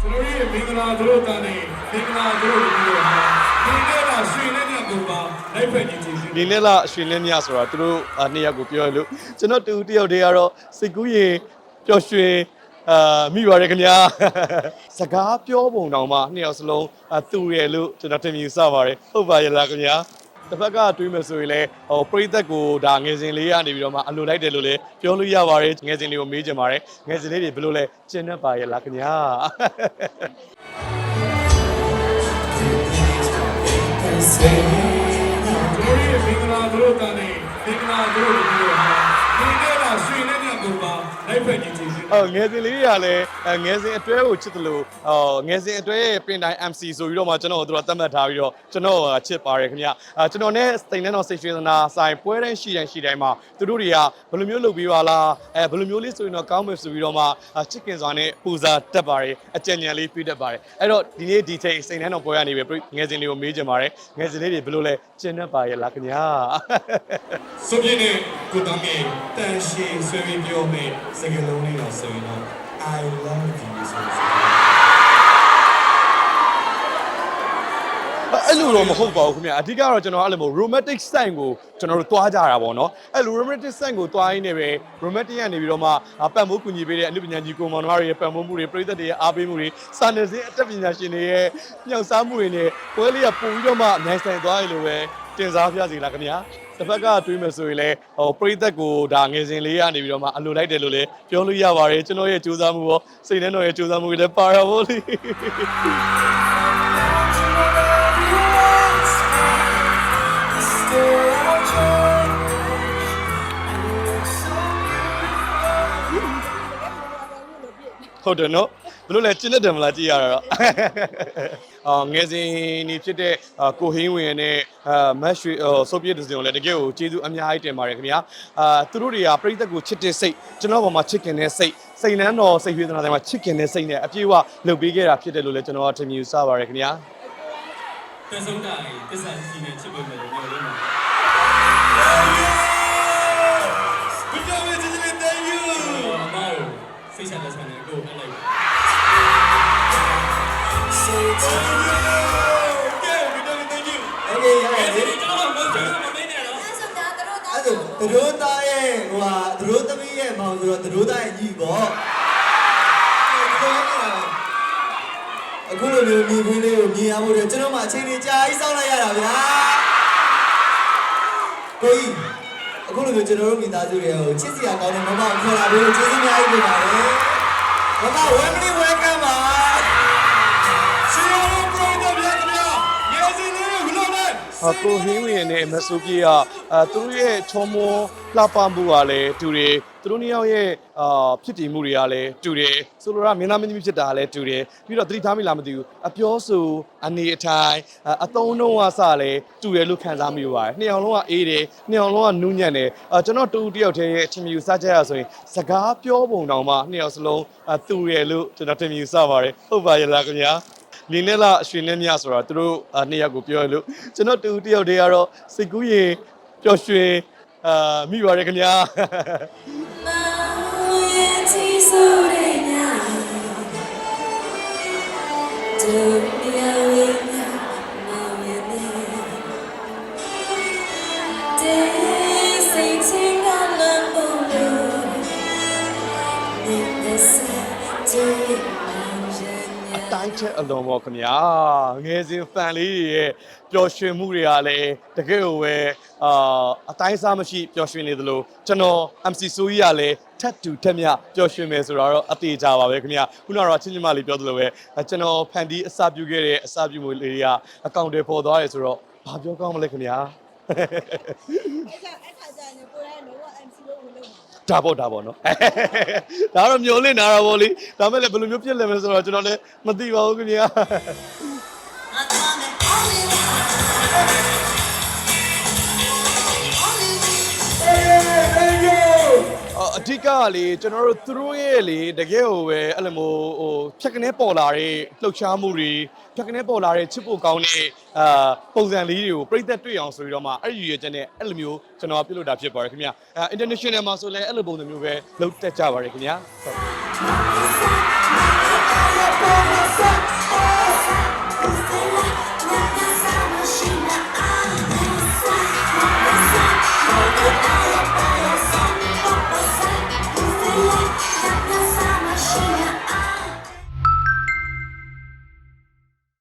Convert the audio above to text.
ကျွန်တော်ရဲ့မင်္ဂလာသူတို့တန်နေမင်္ဂလာသူတို့ဒီလိုဟာဒီနေ့ကရွှေနဲ့ညကိုပါလိုက်ဖက်ကြည့်ကြည့်ရှင်ဒီနေ့လားရွှေလင်းမြဆိုတာသူတို့အာနှစ်ယောက်ကိုပြောရလို့ကျွန်တော်တူတယောက်တည်းကတော့စိတ်ကူးရင်ပျော်ရွှင်အာမိပါတယ်ခင်ဗျာစကားပြောပုံတောင်မှနှစ်ယောက်စလုံးအာသူရယ်လို့ကျွန်တော်တင်ပြစပါတယ်ဟုတ်ပါရဲ့လားခင်ဗျာ တစ်ဖက်ကတွေးမယ်ဆိုရင်လည်းဟိုပရိသတ်ကိုဒါငယ်စဉ်လေးကနေပြီးတော့မှအလိုလိုက်တယ်လို့လည်းပြောလို့ရပါတယ်ငယ်စဉ်လေးကိုမေးချင်ပါတယ်ငယ်စဉ်လေးတွေဘယ်လိုလဲကျင်းတတ်ပါရဲ့လားခင်ဗျာကျွန်တော်ရဲ့မင်္ဂလာသူတို့တန်နေမင်္ဂလာသူတို့ဒီလိုဟာဒီနေ့ ကရွှေနဲ့ညကိုပါလိုက်ဖက်ကြည့်ကြည့်ရှင်အော်ငယ်စဉ်လေးတွေကလည်းအဲငယ်စဉ်အတွဲကိုချစ်တယ်လို့အော်ငယ်စဉ်အတွဲရဲ့ပင်တိုင်း MC ဆိုပြီးတော့မှကျွန်တော်တို့ကသတ်မှတ်ထားပြီးတော့ကျွန်တော်ကချစ်ပါတယ်ခင်ဗျအာကျွန်တော်နဲ့စိန်နှန်းတော်စိတ်ရွှေသနာဆိုင်ပွဲတိုင်းရှိတိုင်းရှိတိုင်းမှာသူတို့တွေကဘယ်လိုမျိုးလုပ်ပြီးပါလားအဲဘယ်လိုမျိုးလေးဆိုရင်တော့ကောင်းမယ်ဆိုပြီးတော့မှချစ်ကင်စွာနဲ့ပူဇာတက်ပါတယ်အကြံဉာဏ်လေးပြတတ်ပါတယ်အဲ့တော့ဒီနေ့ဒီချိန်စိန်နှန်းတော်ပွဲကနေပဲငယ်စဉ်လေးကိုမေးချင်ပါတယ်ငယ်စဉ်လေးတွေဘယ်လိုလဲကျင်းတတ်ပါရဲ့လားခင်ဗျာစွန်ပြင်းနဲ့ကိုတန်းငယ်တန်ရှည်ဆွေးပြီးပြောမယ်စကားလုံးလေးတော့ဆိုရင်တော့ I love you ဆိုစကားအဲ့လိုတော့မဟုတ်ပါဘူးခင်ဗျာအဓိကတော့ကျွန်တော်အဲ့လိုမျိုး romantic sign ကိုကျွန်တော်တို့တွားကြတာပေါ့နော်အဲ့လို romantic sign ကိုတွားရင်းနေပဲ romantic ကနေပြီးတော့မှအာပတ်မိုးကူညီပေးတဲ့အမှုပညာကြီးကိုမောင်နှမတွေရဲ့ပတ်မိုးမှုတွေပြည်သက်တွေရဲ့အားပေးမှုတွေစာနယ်ဇင်းအတတ်ပညာရှင်တွေရဲ့ညှောက်စားမှုတွေနဲ့ပွဲလေးကပုံပြီးတော့မှနိုင်ဆိုင်သွားရလို့ပဲတင်စားပြစီလားခင်ဗျာ တစ်ဖက်ကတွေးမယ်ဆိုရင်လည်းဟိုပြည်သက်ကိုဒါငယ်စဉ်လေးကနေပြီးတော့မှအလိုလိုက်တယ်လို့လည်းပြောလို့ရပါတယ်ကျွန်တော်ရဲ့ကြိုးစားမှုရောစိတ်နဲ့တော်ရဲ့ကြိုးစားမှုတွေလည်းပါရပါလိမ့်ဟုတ်တယ်နော်ဘယ်လိုလဲကျင်းတဲ့တယ်မလားကြည့်ရတာတော့အာ ငယ်စဉ်နေဖြစ်တဲ့အာကိုဟင်းဝင်နဲ့အာမတ်ရွှေဆိုဗီယက်ဒဇင်ကိုလည်းတကယ်ကိုကျေးဇူးအများကြီးတင်ပါတယ်ခင်ဗျာအာသူတို့တွေကပြည်သက်ကိုချစ်တဲ့စိတ်ကျွန်တော်ပေါ်မှာချစ်ခင်တဲ့စိတ်စိတ်နှမ်းတော်စိတ်ရွေးသနာတွေမှာချစ်ခင်တဲ့စိတ်နဲ့အပြည့်အဝလုပ်ပေးခဲ့တာဖြစ်တယ်လို့လည်းကျွန်တော်ကထင်မြင်စပါတယ်ခင်ဗျာပြန်ဆုံးတာလေးတစ္ဆာရှိနေချစ်ပေးမယ်လို့ပြောရင်းပါ Good job, Angelina. Thank you. အမောစိတ်ချလက်ချနဲ့ကိုအဲ့လိုက် သူတို့သားရဲ့ဟိုဟာသူတို့သမီးရဲ့မောင်ဆိုတော့သူတို့သားရဲ့ညီပေါ့အခုလိုမျိုးညီခွင်းလေးကိုမြင်ရဖို့အတွက်ကျွန်တော်မှအချိန်ကြီးကြာကြီးစောင့်လိုက်ရတာဗျာကိုကြီးအခုလိုမျိုးကျွန်တော်တို့မိသားစုတွေကိုချစ်စရာကောင်းတဲ့မမကိုခေါ်လာပြီးကျေးဇူးများကြီးတင်ပါတယ်မမ welcome welcome ပါ See ကိုဟင်းဝင်နဲ့မဆူပြေကအဲသူတို့ရဲ့ချောမောလှပမှုကလည်းတူတယ်သူတို့နှစ်ယောက်ရဲ့အာဖြစ်တည်မှုတွေကလည်းတူတယ်ဆိုလိုတာမင်းသားမင်းသမီးဖြစ်တာလည်းတူတယ်ပြီးတော့သတိထားမိလားမသိဘူးအပြောဆိုအနေအထိုင်အအသုံးနှုန်းကစလည်းတူတယ်လို့ခံစားမိပါတယ်နှစ်ယောက်လုံးကအေးတယ်နှစ်ယောက်လုံးကနူးညံ့တယ်အာကျွန်တော်တူတယောက်တည်းရဲ့အထင်မြူစကြရဆိုရင်စကားပြောပုံတောင်မှနှစ်ယောက်စလုံးအတူတယ်လို့ကျွန်တော်ထင်မြူစပါတယ်ဟုတ်ပါရဲ့လားခင်ဗျာ လင်းနဲ့လားရွှေနဲ့မြဆိုတာသူတို့အာနှစ်ယောက်ကိုပြောရလို့ကျွန်တော်တူတယောက်တည်းကတော့စိတ်ကူးရင်ပျော်ရွှင်အာမိပါတယ်ခင်ဗျာမောင်ရဲ့ချီဆိုတဲ့ညဒုညဝိညာမောင်ရဲ့နေတေးစိတ်ချင်းကလမ်းပေါ်လို့နေစတဲ့မောင်ရဲ့ည တိုင်းချက်အလုံးပေါ့ခင်ဗျာငယ်စဉ်ဖန်လေးတွေရဲ့ပျော်ရွှင်မှုတွေကလည်းတကယ်ကိုပဲအာအတိုင်းစားမရှိပျော်ရွှင်နေသလိုကျွန်တော် MC ဆိုကြီးကလည်းထပ်တူထက်မြပျော်ရွှင်မယ်ဆိုတော့အသေးကြပါပဲခင်ဗျာခုနကတော့ချင်းချင်းမလေးပြောသလိုပဲကျွန်တော်ဖန်တီးအစပြုခဲ့တဲ့အစပြုမှုလေးတွေကအကောင့်တွေပေါ်သွားတယ်ဆိုတော့ဘာပြောကောင်းမလဲခင်ဗျာ အဲ့ဒါအဲ့ခါကျရင်ကိုယ်တိုင်တော့ MC လို့ဝင်လို့ ဒါပေါ့ဒါပေါ့နော်ဒါတော့မျောလင့်နေတာပေါ့လေဒါမဲ့လည်းဘယ်လိုမျိုးပြစ်လဲမလဲဆိုတော့ကျွန်တော်လည်းမသိပါဘူးခင်ဗျာ အော်အဓိကကလေကျွန်တော်တို့သူတို့ရဲ့လေတကယ်ကိုပဲအဲ့လိုမျိုးဟိုဖြတ်ကနေပေါ်လာတဲ့လှုပ်ရှားမှုတွေဖြတ်ကနေပေါ်လာတဲ့ချစ်ဖို့ကောင်းတဲ့အာပုံစံလေးတွေကိုပြိသက်တွေ့အောင်ဆိုပြီးတော့မှအဲ့ဒီရည်ချက်နဲ့အဲ့လိုမျိုးကျွန်တော်ပြုလုပ်တာဖြစ်ပါတယ်ခင်ဗျာအဲ international မှာဆိုလည်းအဲ့လိုပုံစံမျိုးပဲလုပ်တတ်ကြပါတယ်ခင်ဗျာဟုတ်